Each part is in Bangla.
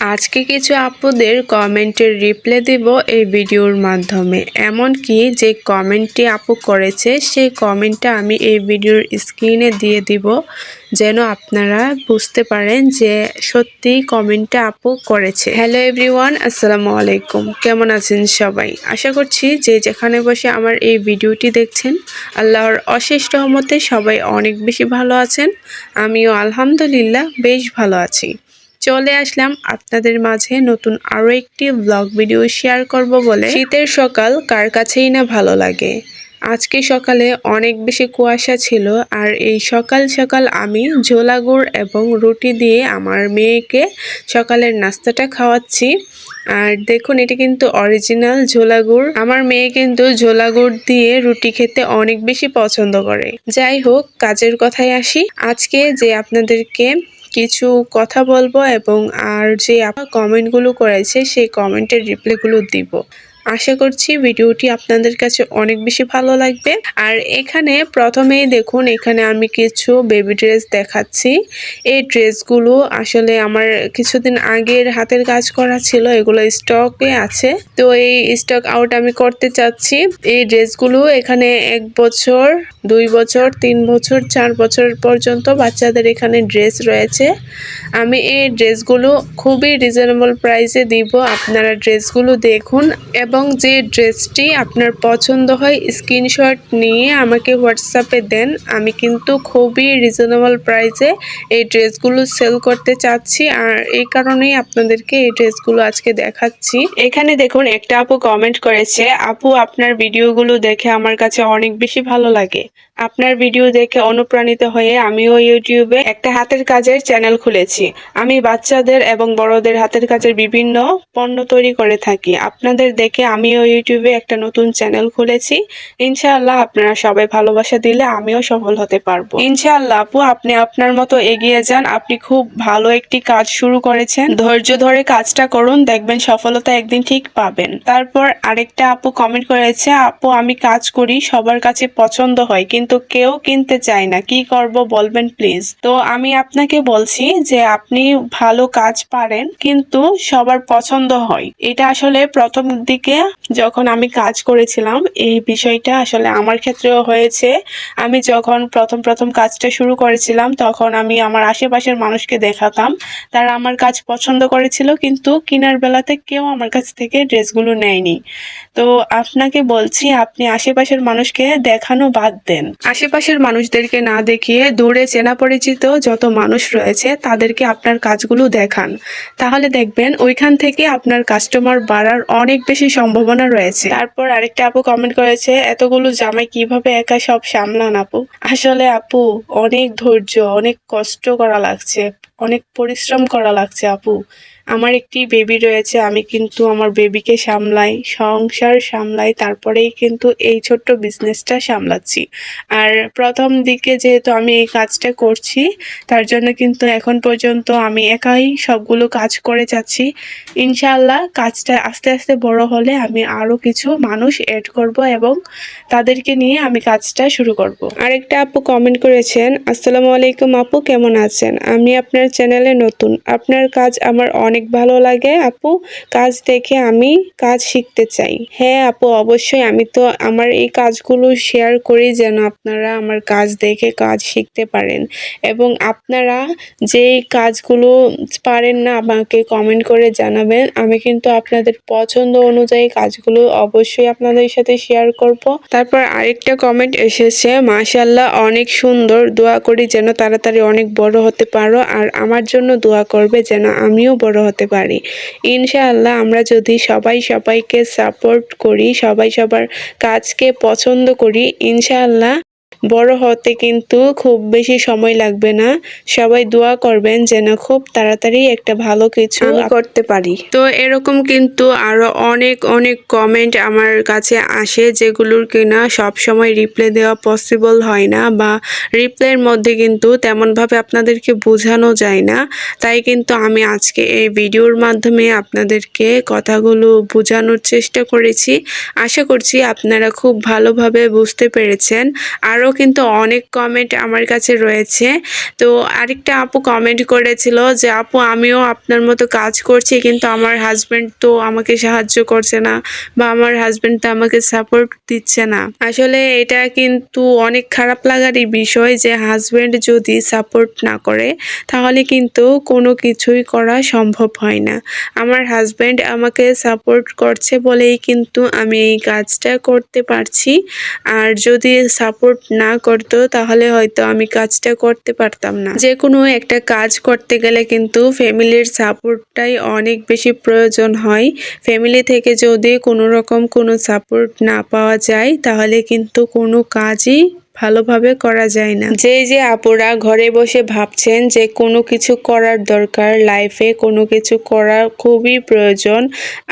আজকে কিছু আপুদের কমেন্টের রিপ্লাই দেব এই ভিডিওর মাধ্যমে। এমনকি যে কমেন্টটি আপু করেছে, সেই কমেন্টটা আমি এই ভিডিওর স্ক্রিনে দিয়ে দিব, যেন আপনারা বুঝতে পারেন যে সত্যি কমেন্টটা আপু করেছে। হ্যালো এভরিওয়ান, আসসালামু আলাইকুম। কেমন আছেন সবাই? আশা করছি যে যেখানে বসে আমার এই ভিডিওটি দেখছেন, আল্লাহর অশেষ রহমতে সবাই অনেক বেশি ভালো আছেন। আমিও আলহামদুলিল্লাহ বেশ ভালো আছি। চলে আসলাম আপনাদের মাঝে নতুন আরও একটি ব্লগ ভিডিও শেয়ার করব বলে। শীতের সকাল কার কাছেই না ভালো লাগে? আজকে সকালে অনেক বেশি কুয়াশা ছিল আর এই সকাল সকাল আমি ঝোলা গুড় এবং রুটি দিয়ে আমার মেয়েকে সকালের নাস্তাটা খাওয়াচ্ছি। আর দেখুন, এটা কিন্তু অরিজিনাল ঝোলা গুড়। আমার মেয়ে কিন্তু ঝোলা গুড় দিয়ে রুটি খেতে অনেক বেশি পছন্দ করে। যাই হোক, কাজের কথায় আসি। আজকে যে আপনাদেরকে কিছু কথা বলব এবং আর যে কমেন্টগুলো করেছে সেই কমেন্টের রিপ্লাইগুলো দিব। আশা করছি ভিডিওটি আপনাদের কাছে অনেক বেশি ভালো লাগবে। আর এখানে প্রথমেই দেখুন, এখানে আমি কিছু বেবি ড্রেস দেখাচ্ছি। এই ড্রেসগুলো আসলে আমার কিছুদিন আগের হাতের কাজ করা ছিল, এগুলো স্টকে আছে। তো এই স্টক আউট আমি করতে চাচ্ছি। এই ড্রেসগুলো এখানে এক বছর, দুই বছর, তিন বছর, চার বছর পর্যন্ত বাচ্চাদের এখানে ড্রেস রয়েছে। আমি এই ড্রেসগুলো খুবই রিজনেবল প্রাইসে দিব। আপনারা ড্রেসগুলো দেখুন। এবং যে ড্রেসটি আপনার পছন্দ হয়, স্ক্রিনশট নিয়ে আমাকে হোয়াটসঅ্যাপে দেন। আমি কিন্তু খুবই রিজনেবল প্রাইসে এই ড্রেসগুলো সেল করতে চাচ্ছি আর এই কারণেই আপনাদেরকে এই ড্রেসগুলো আজকে দেখাচ্ছি। এখানে দেখুন, একটা আপু কমেন্ট করেছে, আপু, আপনার ভিডিওগুলো দেখে আমার কাছে অনেক বেশি ভালো লাগে। আপনার ভিডিও দেখে অনুপ্রাণিত হয়ে আমিও ইউটিউবে একটা হাতের কাজের চ্যানেল খুলেছি। আমি বাচ্চাদের এবং বড়দের হাতের কাজের বিভিন্ন পণ্য তৈরি করে থাকি। আপনাদের দেখে আমিও ইউটিউবে একটা নতুন চ্যানেল খুলেছি। ইনশাআল্লাহ আপনারা সবাই ভালোবাসা দিলে আমিও সফল হতে পারব। ইনশাআল্লাহ আপু, আপনি আপনার মতো এগিয়ে যান। আপনি খুব ভালো একটি কাজ শুরু করেছেন। ধৈর্য ধরে কাজটা করুন, দেখবেন সফলতা একদিন ঠিক পাবেন। তারপর আরেকটা আপু কমেন্ট করেছে, আপু, আমি কাজ করি, সবার কাছে পছন্দ হয়, কিন্তু কেউ কিনতে চায় না। কি করব বলবেন প্লিজ তো আমি আপনাকে বলছি যে আপনি ভালো কাজ পারেন, কিন্তু সবার পছন্দ হয়। এটা আসলে প্রথম দিকে যখন আমি কাজ করেছিলাম, এই বিষয়টা আসলে আমার ক্ষেত্রেও হয়েছে। আমি যখন প্রথম প্রথম কাজটা শুরু করেছিলাম, তখন আমি আমার আশেপাশের মানুষকে দেখাতাম। তারা আমার কাজ পছন্দ করেছিল, কিন্তু কেনার বেলাতে কেউ আমার কাছ থেকে ড্রেসগুলো নেয়নি। তো আপনাকে বলছি, আপনি আশেপাশের মানুষকে দেখানো বাদ দেন। আশেপাশের মানুষদেরকে না দেখিয়ে দূরে চেনা পরিচিত যত মানুষ রয়েছে, তাদেরকে আপনার কাজগুলো দেখান। তাহলে দেখবেন ওইখান থেকে আপনার কাস্টমার বাড়ার অনেক বেশি সম্ভাবনা রয়েছে। তারপর আরেকটা আপু কমেন্ট করেছে, এতগুলো জামাই কীভাবে একা সব সামলান আপু? আসলে আপু, অনেক ধৈর্য, অনেক কষ্ট করা লাগছে। অনেক পরিশ্রম করা লাগছে, আপু। আমার একটি বেবি রয়েছে, আমি কিন্তু আমার বেবিকে সামলাই, সংসার সামলাই, তারপরেই কিন্তু এই ছোট্ট বিজনেসটা সামলাচ্ছি। আর প্রথম দিকে যেহেতু আমি এই কাজটা করছি, তার জন্য কিন্তু এখন পর্যন্ত আমি একাই সবগুলো কাজ করে যাচ্ছি। ইনশাআল্লাহ কাজটা আস্তে আস্তে বড় হলে আমি আরও কিছু মানুষ এড করব এবং তাদেরকে নিয়ে আমি কাজটা শুরু করব। আরেকটা আপু কমেন্ট করেছেন, আসসালামু আলাইকুম আপু, কেমন আছেন? আমি আপনার চ্যানেলে নতুন, আপনার কাজ আমার অনেক ভালো লাগে, আপু। কাজ দেখে আমি কাজ শিখতে চাই। হ্যাঁ আপু, অবশ্যই। আমি তো আমার এই কাজগুলো শেয়ার করি যেন আপনারা আমার কাজ দেখে কাজ শিখতে পারেন। এবং আপনারা যেই কাজগুলো পারেন না, আমাকে কমেন্ট করে জানাবেন। আমি কিন্তু আপনাদের পছন্দ অনুযায়ী কাজগুলো অবশ্যই আপনাদের সাথে শেয়ার করব। তারপর আরেকটা কমেন্ট এসেছে মাশাল্লাহ অনেক সুন্দর। দোয়া করি যেন তাড়াতাড়ি অনেক বড় হতে পারো। আর আমার জন্য দোয়া করবে যেন আমিও বড় হতে পারি। ইনশাআল্লাহ আমরা যদি সবাই সবাইকে সাপোর্ট করি, সবাই সবার কাজকে পছন্দ করি, ইনশাআল্লাহ বড় হতে কিন্তু খুব বেশি সময় লাগবে না। সবাই দোয়া করবেন যেন খুব তাড়াতাড়ি একটা ভালো কিছু করতে পারি। তো এরকম কিন্তু আরও অনেক অনেক কমেন্ট আমার কাছে আসে যেগুলোর কিনা সব সময় রিপ্লাই দেওয়া পসিবল হয় না বা রিপ্লাইয়ের মধ্যে কিন্তু তেমনভাবে আপনাদেরকে বোঝানো যায় না। তাই কিন্তু আমি আজকে এই ভিডিওর মাধ্যমে আপনাদেরকে কথাগুলো বোঝানোর চেষ্টা করেছি। আশা করছি আপনারা খুব ভালোভাবে বুঝতে পেরেছেন। আরও এরও কিন্তু অনেক কমেন্ট আমার কাছে রয়েছে। তো আরেকটা আপু কমেন্ট করেছিল যে, আপু, আমিও আপনার মতো কাজ করছি, কিন্তু আমার হাজব্যান্ড তো আমাকে সাহায্য করছে না বা আমার হাজব্যান্ড তো আমাকে সাপোর্ট দিচ্ছে না। আসলে এটা কিন্তু অনেক খারাপ লাগারই বিষয় যে হাজব্যান্ড যদি সাপোর্ট না করে, তাহলে কিন্তু কোনো কিছুই করা সম্ভব হয় না। আমার হাজব্যান্ড আমাকে সাপোর্ট করছে বলেই কিন্তু আমি এই কাজটা করতে পারছি। আর যদি সাপোর্ট না করতো, তাহলে হয়তো আমি কাজটা করতে পারতাম না। যে কোনো একটা কাজ করতে গেলে কিন্তু ফ্যামিলির সাপোর্টটাই অনেক বেশি প্রয়োজন হয়। ফ্যামিলি থেকে যদি কোনো রকম কোনো সাপোর্ট না পাওয়া যায়, তাহলে কিন্তু কোনো কাজই ভালোভাবে করা যায় না। যে যে আপুরা ঘরে বসে ভাবছেন যে কোনো কিছু করার দরকার লাইফে কোনো কিছু করা খুবই প্রয়োজন,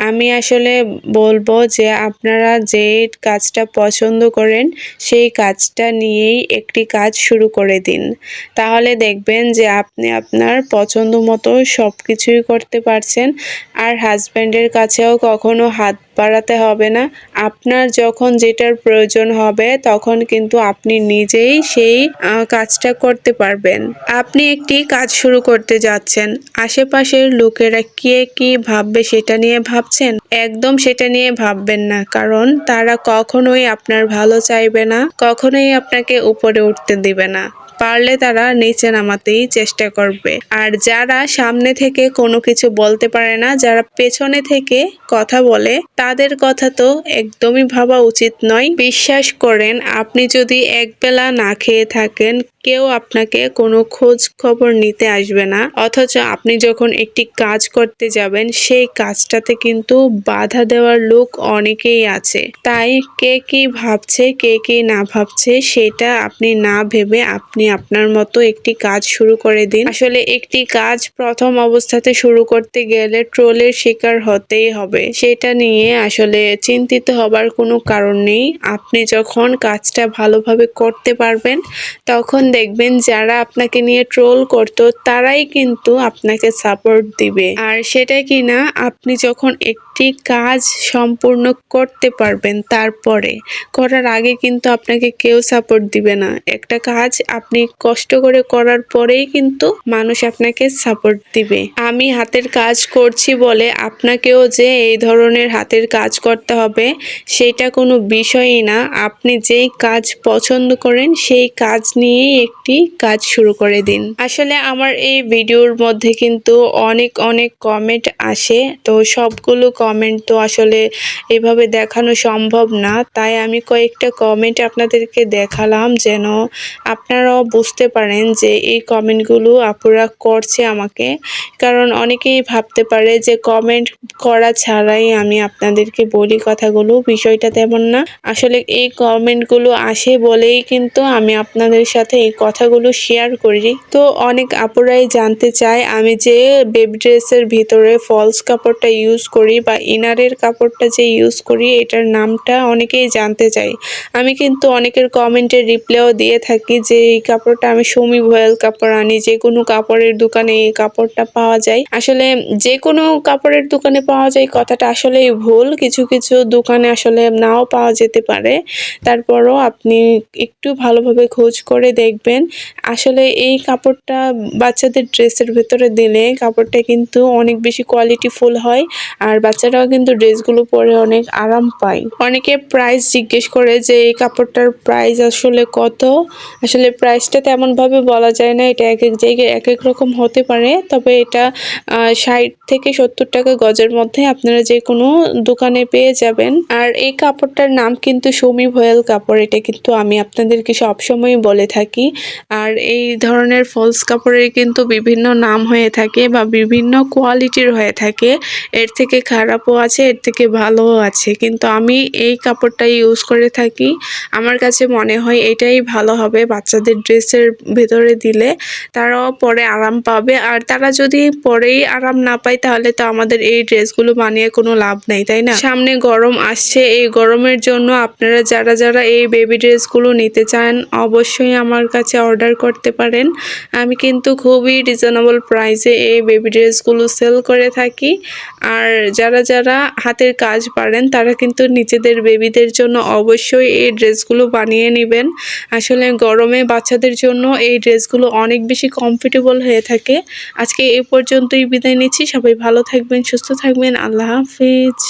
আমি আসলে বলব যে আপনারা যে কাজটা পছন্দ করেন, সেই কাজটা নিয়েই একটি কাজ শুরু করে দিন। তাহলে দেখবেন যে আপনি আপনার পছন্দ মতো সব কিছুই করতে পারছেন, আর হাজব্যান্ডের কাছেও কখনো হাত বাড়াতে হবে না। আপনার যখন যেটার প্রয়োজন হবে, তখন কিন্তু আপনি নিজেই সেই কাজটা করতে পারবেন। আপনি একটি কাজ শুরু করতে যাচ্ছেন। আশেপাশের লোকেরা কে কি ভাববে সেটা নিয়ে ভাবছেন? একদম সেটা নিয়ে ভাববেন না, কারণ তারা কখনোই আপনার ভালো চাইবে না, কখনোই আপনাকে উপরে উঠতে দিবে না। পারলে তারা নিচে নামাতেই চেষ্টা করবে। আর যারা সামনে থেকে কোনো কিছু বলতে পারে না, যারা পেছনে থেকে কথা বলে, তাদের কথা তো একদমই ভাবা উচিত নয়। বিশ্বাস করেন, আপনি যদি একবেলা না খেয়ে থাকেন কেউ আপনাকে কোনো খোঁজ খবর নিতে আসবে না। অথচ আপনি যখন একটি কাজ করতে যাবেন, সেই কাজটাতে কিন্তু বাধা দেওয়ার লোক অনেকেই আছে। তাই কে কি ভাবছে, কে কি না ভাবছে, সেটা আপনি না ভেবে আপনি আপনার মতো একটি কাজ শুরু করে দিন। আসলে একটি কাজ প্রথম অবস্থাতে শুরু করতে গেলে ট্রোলের শিকার হতেই হবে। সেটা নিয়ে আসলে চিন্তিত হবার কোনো কারণ নেই। আপনি যখন কাজটা ভালোভাবে করতে পারবেন, তখন দেখবেন যারা আপনাকে নিয়ে ট্রোল করতো, তারাই কিন্তু আপনাকে সাপোর্ট দিবে। আর সেটা কি না আপনি যখন একটি কাজ সম্পূর্ণ করতে পারবেন তারপরে, করার আগে কিন্তু আপনাকে কেউ সাপোর্ট দিবে না। একটা কাজ আপনি কষ্ট করে করার পরেই কিন্তু মানুষ আপনাকে সাপোর্ট দিবে। আমি হাতের কাজ করছি বলে আপনাকেও যে এই ধরনের হাতের কাজ করতে হবে, সেটা কোনো বিষয়ই না। আপনি যেই কাজ পছন্দ করেন, সেই কাজ নিয়েই একটি কাজ শুরু করে দিন। আসলে আমার এই ভিডিওর মধ্যে কিন্তু অনেক অনেক কমেন্ট আসে। তো সবগুলো কমেন্ট তো আসলে এভাবে দেখানো সম্ভব না। তাই আমি কয়েকটা কমেন্ট আপনাদেরকে দেখালাম যেন আপনারাও বুঝতে পারেন যে এই কমেন্টগুলো আপুরা করছে আমাকে। কারণ অনেকেই ভাবতে পারে যে কমেন্ট করা ছাড়াই আমি আপনাদেরকে বলি কথাগুলো, বিষয়টা তেমন না। আসলে এই কমেন্টগুলো আসে বলেই কিন্তু আমি আপনাদের সাথে এই কথাগুলো শেয়ার করি তো অনেক আপুরাই জানতে চায়, আমি যে বেবি ড্রেসের ভিতরে ফলস কাপড়টা ইউজ করি বা ইনারের কাপড়টা যে ইউজ করি, এটার নামটা অনেকেই জানতে চায়। আমি কিন্তু অনেকের কমেন্টের রিপ্লাইও দিয়ে থাকি যে, এই কাপড়টা আমি সমী ভয়েল কাপড় আনি, যে কোনো কাপড়ের দোকানে এই কাপড়টা পাওয়া যায়। আসলে যে কোনো কাপড়ের দোকানে পাওয়া যায়, কথাটা আসলেই ভুল। কিছু কিছু দোকানে আসলে নাও পাওয়া যেতে পারে। তারপরও আপনি একটু ভালোভাবে খোঁজ করে দেখবেন। আসলে এই কাপড়টা বাচ্চাদের ড্রেসের ভেতরে দিলে কাপড়টা কিন্তু অনেক বেশি কোয়ালিটিফুল হয় আর বাচ্চারাও কিন্তু ড্রেসগুলো পরে অনেক আরাম পায়। অনেকে প্রাইস জিজ্ঞেস করে যে, এই কাপড়টার প্রাইস আসলে কত? আসলে প্রাইসটা তেমনভাবে বলা যায় না। এটা এক এক জায়গায় এক এক রকম হতে পারে। তবে এটা ষাট থেকে সত্তর টাকা গজের মধ্যে আপনারা যে কোনো দোকানে পেয়ে যাবেন। আর এই কাপড়টার নাম কিন্তু সমী ভয়েল কাপড়। এটা কিন্তু আমি আপনাদেরকে সবসময় বলে থাকি। আর এই ধরনের ফলস কাপড়ের কিন্তু বিভিন্ন নাম হয়ে থাকে বা বিভিন্ন কোয়ালিটির হয়ে থাকে। এর থেকে খারাপও আছে, এর থেকে ভালোও আছে। কিন্তু আমি এই কাপড়টাই ইউজ করে থাকি। আমার কাছে মনে হয় এটাই ভালো হবে বাচ্চাদের ড্রেসের ভেতরে দিলে। তারাও পরে আরাম পাবে। আর তারা যদি পরেই আরাম না পায়, তাহলে তো আমাদের এই ড্রেসগুলো বানিয়ে কোনো লাভ নেই, তাই না? সামনে গরম আসছে, এই গরমের জন্য আপনারা যারা যারা এই বেবি ড্রেসগুলো নিতে চান, অবশ্যই আমার কাছে অর্ডার করতে পারেন। আমি কিন্তু খুবই রিজনেবল প্রাইসে এই বেবি ড্রেসগুলো সেল করে থাকি। আর যারা যারা হাতের কাজ পারেন, তারা কিন্তু নিজেদের বেবিদের জন্য অবশ্যই এই ড্রেসগুলো বানিয়ে নেবেন। আসলে গরমে বাচ্চাদের জন্য এই ড্রেসগুলো অনেক বেশি কমফোর্টেবল হয়ে থাকে। আজকে এ পর্যন্তই বিদায় নিচ্ছি। সবাই ভালো থাকবেন, সুস্থ থাকবেন। আল্লাহ হাফিজ।